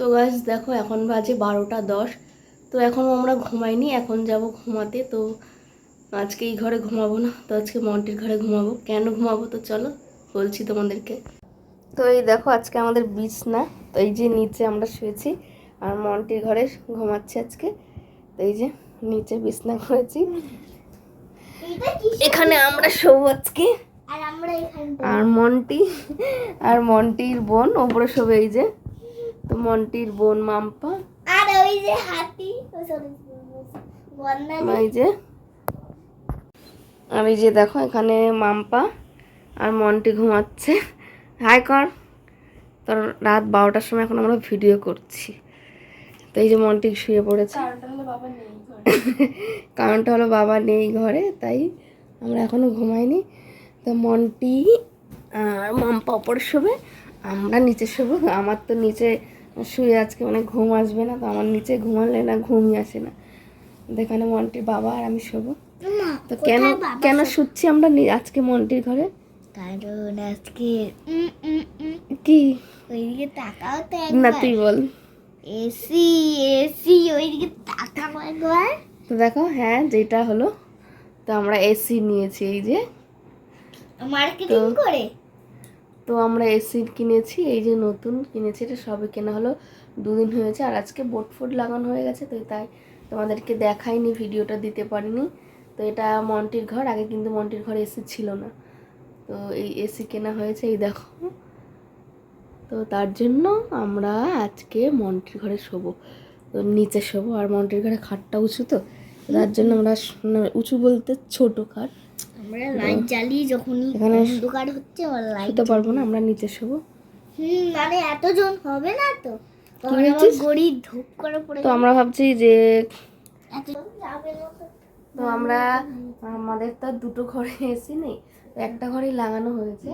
তো গাছ দেখো এখন বাজে বারোটা দশ। তো এখন আমরা ঘুমাইনি এখন যাব ঘুমাতে। তো আজকে এই ঘরে ঘুমাবো না তো আজকে মন্টির ঘরে ঘুমাবো। কেন ঘুমাবো তো চলো বলছি তোমাদেরকে। তো এই দেখো আজকে আমাদের বিছনা। তো এই যে নিচে আমরা শুয়েছি আর মন্টির ঘরে ঘুমাচ্ছি আজকে। তো এই যে নিচে বিছনা করেছি। এখানে আমরা শোবো আজকে। আর আর মন্টি আর মন্টির বোন ওপরে শোবে এই যে। তো মন্টির বোন মাম্পা। আর ওই যে হাতি ও সরি বন্যা এই যে। আর এই যে দেখো এখানে মাম্পা আর মন্টি ঘুমাচ্ছে। হাই কর। তোর রাত বারোটার সময় এখন আমরা ভিডিও করছি। তো এই যে মন্টি শুয়ে পড়েছে। কারণটা হলো বাবা নেই ঘরে তাই আমরা এখনও ঘুমাইনি। তো মন্টি আর মাম্পা ওপরে শোবে আমরা নিচে শোবো। আমার তো নিচে শুয়ে আজকে মানে ঘুম আসবে না তো আমার নিচে ঘুমালে না ঘুমই আসে না। যেখানে মন্টির বাবা আর আমি শোবো। তো কেন কেন শুচ্ছি আমরা আজকে মন্টির ঘরে? কারণ আজকে কি? ওইদিকে তাকাও তো না তুই বল। এসি এসি ওইদিকে তাকাও একবার। তো দেখো হ্যাঁ যেটা হলো তো আমরা এসি নিয়েছি এই যে। মার্কেটিং তো- করে? তো আমরা এসি কিনেছি, এই যে নতুন কিনেছি, এটা সবে কেনা হলো, দুদিন হয়েছে, আর আজকে বোট ফোট লাগানো হয়ে গেছে, তো তাই তোমাদেরকে দেখাইনি, ভিডিওটা দিতে পারিনি। তো এটা মন্টির ঘর, আগে কিন্তু মন্টির ঘরে এসি ছিল না। তো এই এসি কেনা হয়েছে, এই দেখো। তো তার জন্য আমরা আজকে মন্টির ঘরে শোবো। তো নিচে শোবো, আর মন্টির ঘরে খাটটা উঁচু তো, তার জন্য আমরা উঁচু বলতে ছোট খাট। আমরা লাইট জ্বালিয়ে যখনই এখানে অন্ধকার হচ্ছে লাইট শুতে পারব না আমরা নিচে শোবো। হুম মানে এতজন হবে না তো? গড়ি ধূপ করে পড়ে তো আমরা ভাবছি যে তো। তো আমরা আমাদের তো দুটো ঘরে এসি নেই তো একটা ঘরেই লাগানো হয়েছে।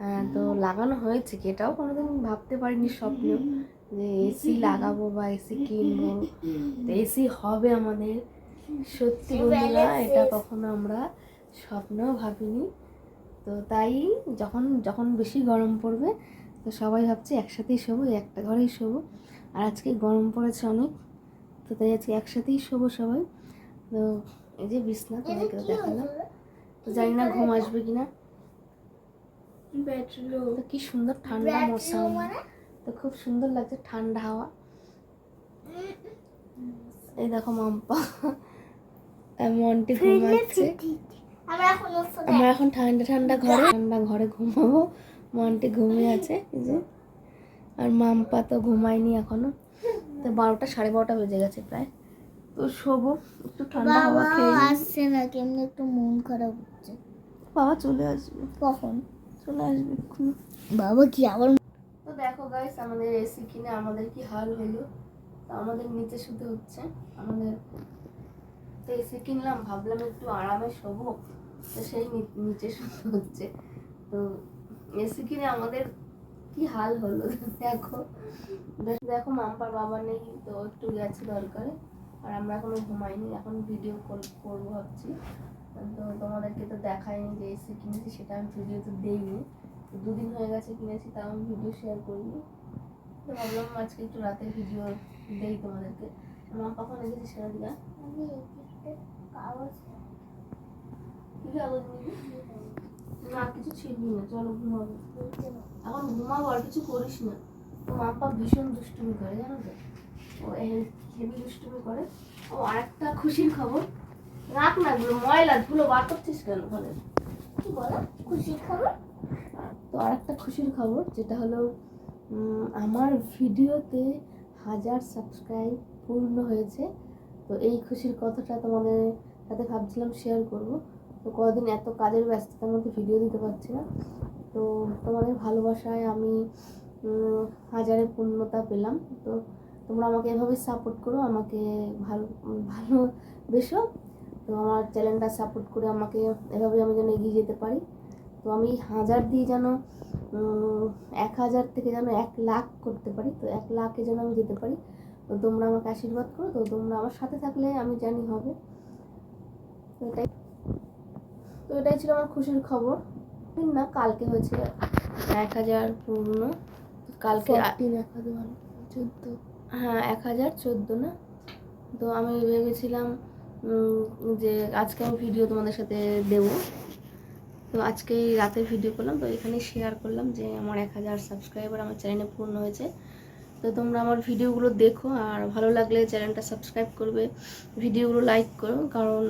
হ্যাঁ তো লাগানো হয়েছে কি? এটাও কোনোদিন ভাবতে পারিনি স্বপ্ন যে এসি লাগাবো বা এসি কিনবো। তো এসি হবে আমাদের। সত্যি বন্ধুরা এটা কখনো আমরা স্বপ্নেও ভাবিনি। তো তাই যখন যখন বেশি গরম পড়বে তো সবাই ভাবছে একসাথেই শোবো একটা ঘরেই শোবো। আর আজকে গরম পড়েছে অনেক তো তাই আজকে একসাথেই শোবো সবাই। তো এই যে বিছনা তোমাকে দেখালাম তো জানি না ঘুম আসবে কিনা তো কি সুন্দর ঠান্ডা মৌসুম মানে? তো খুব সুন্দর লাগছে ঠান্ডা হাওয়া। এই দেখো মাম্পা। মনটি ঘুমাচ্ছে। আমরা এখন ঠান্ডা ঠান্ডা ঘরে ঠান্ডা ঘরে ঘুমাবো। মনটি ঘুমিয়ে আছে যে। আর মাম্পা তো ঘুমায়নি এখনও। তো বারোটা সাড়ে বারোটা বেজে গেছে প্রায়। তো শোবো একটু ঠান্ডা হাওয়া খেয়ে। আসছে না কেমনি একটু মন খারাপ হচ্ছে। বাবা চলে আসবে। কখন? চলে আসবে বাবা কি আবার তো দেখো গাইস আমাদের এসি কিনে আমাদের কি হাল হলো? তো আমাদের নিচে শুতে হচ্ছে। আমাদের তো এসি কিনলাম ভাবলাম একটু আরামে শোবো। তো সেই নিচে শুতে হচ্ছে। তো এসি কিনে আমাদের কি হাল হলো দেখো। দেখো মাম্পার বাবা নেই তো একটু গেছে দরকারে। আর আমরা এখনও ঘুমাইনি, এখন ভিডিও করব ভাবছি। তো তোমাদেরকে তো দেখাইনি যে এসি কিনেছি, সেটা আমি ভিডিও তো দেইনি। দুদিন হয়ে গেছে কিনেছি, তাও আমি ভিডিও শেয়ার করিনি। তো ভাবলাম আজকে একটু রাতের ভিডিও দেই তোমাদেরকে। মা কখন রেখেছি সেটা দিয়া কি কাগজ না কিছু ছিড়বি না চলো ঘুমাবো। এখন ঘুমাবো আর কিছু করিস না। তো মাম্পা ভীষণ দুষ্টুমি করে জানো তো? ও হেভি দুষ্টুমি করে। ও আরেকটা খুশির খবর। রাখ না এগুলো ময়লা ধুলো বার করছিস কেন ওখানে কি বলো? খুশির খবর? তো আরেকটা খুশির খবর যেটা হলো আমার ভিডিওতে হাজার সাবস্ক্রাইব পূর্ণ হয়েছে। তো এই খুশির কথাটা তোমাদের সাথে ভাবছিলাম শেয়ার করব। তো কদিন এত কাজের ব্যস্ততার মধ্যে ভিডিও দিতে পারছি না। তো তোমাদের ভালোবাসায় আমি হাজারে পূর্ণতা পেলাম। তো তোমরা আমাকে এভাবে সাপোর্ট করো, আমাকে ভালো ভালো ভালোবেসো তো আমার চ্যানেলটা সাপোর্ট করে আমাকে এভাবে আমি যেন এগিয়ে যেতে পারি। তো আমি হাজার দিয়ে যেন এক হাজার থেকে যেন এক লাখ করতে পারি, তো এক লাখে যেন আমি যেতে পারি। তো তোমরা আমাকে আশীর্বাদ করো, তো তোমরা আমার সাথে থাকলে আমি জানি হবে। এটাই। তো এটাই ছিল আমার খুশির খবর। না কালকে হয়েছে এক হাজার পূর্ণ কালকে তিন এক হাজার চোদ্দ। হ্যাঁ এক হাজার চোদ্দ না? তো আমি ভেবেছিলাম যে আজকে আমি ভিডিও তোমাদের সাথে দেব। তো আজকে রাতে ভিডিও করলাম। তো এখানে শেয়ার করলাম যে আমার এক হাজার সাবস্ক্রাইবার আমার চ্যানেলে পূর্ণ হয়েছে। তো তোমরা আমার ভিডিওগুলো দেখো। আর ভালো লাগলে চ্যানেলটা সাবস্ক্রাইব করবে। ভিডিওগুলো লাইক করো। কারণ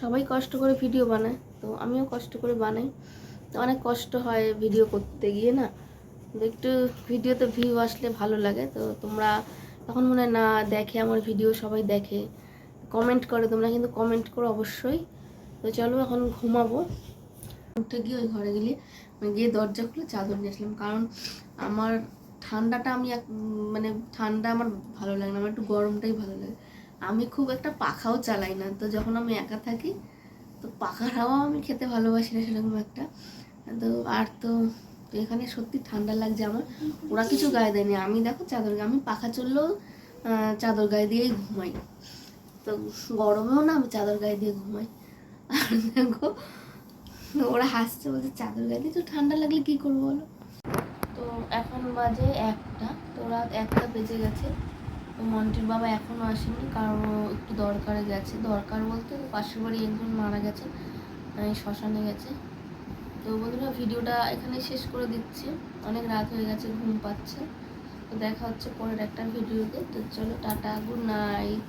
সবাই কষ্ট করে ভিডিও বানায়, তো আমিও কষ্ট করে বানাই। তো অনেক কষ্ট হয় ভিডিও করতে গিয়ে না একটু ভিডিওতে ভিউ আসলে ভালো লাগে। তো তোমরা তখন মনে হয়, না, দেখে আমার ভিডিও সবাই দেখে। কমেন্ট করে, তোমরা কিন্তু কমেন্ট করো অবশ্যই। তো চলো এখন ঘুমাবো। উঠে গিয়ে ওই ঘরে গেলে গিয়ে দরজা খুলে চাদর নিয়ে আসলাম। কারণ আমার ঠান্ডাটা আমি এক মানে ঠান্ডা আমার ভালো লাগে না, আমার একটু গরমটাই ভালো লাগে। আমি খুব একটা পাখাও চালাই না। তো যখন আমি একা থাকি, তো পাখার হাওয়া আমি খেতে ভালোবাসি না সেরকম একটা। তো আর তো এখানে সত্যি ঠান্ডা লাগছে আমার। ওরা কিছু গায়ে দেয়নি। আমি দেখো চাদর গায়ে, আমি পাখা চললেও চাদর গায়ে দিয়েই ঘুমাই। তো গরমেও না আমি চাদর গায়ে দিয়ে ঘুমাই। আর দেখো, ওরা হাসছে, বলছে, চাদর গায়ে দিয়ে তো ঠান্ডা লাগলে কী করব বলো? তো এখন বাজে একটা, তো রাত একটা বেজে গেছে। মন্টির বাবা এখনও আসেনি, কারণ একটু দরকারে গেছে। দরকার বলতে পাশের বাড়ি একজন মারা গেছে শ্মশানে গেছে। তো বন্ধুরা ভিডিওটা এখানে শেষ করে দিচ্ছি। অনেক রাত হয়ে গেছে, ঘুম পাচ্ছে। তো দেখা হচ্ছে পরের একটা ভিডিওতে। তো চলো, টাটা, গুড নাইট।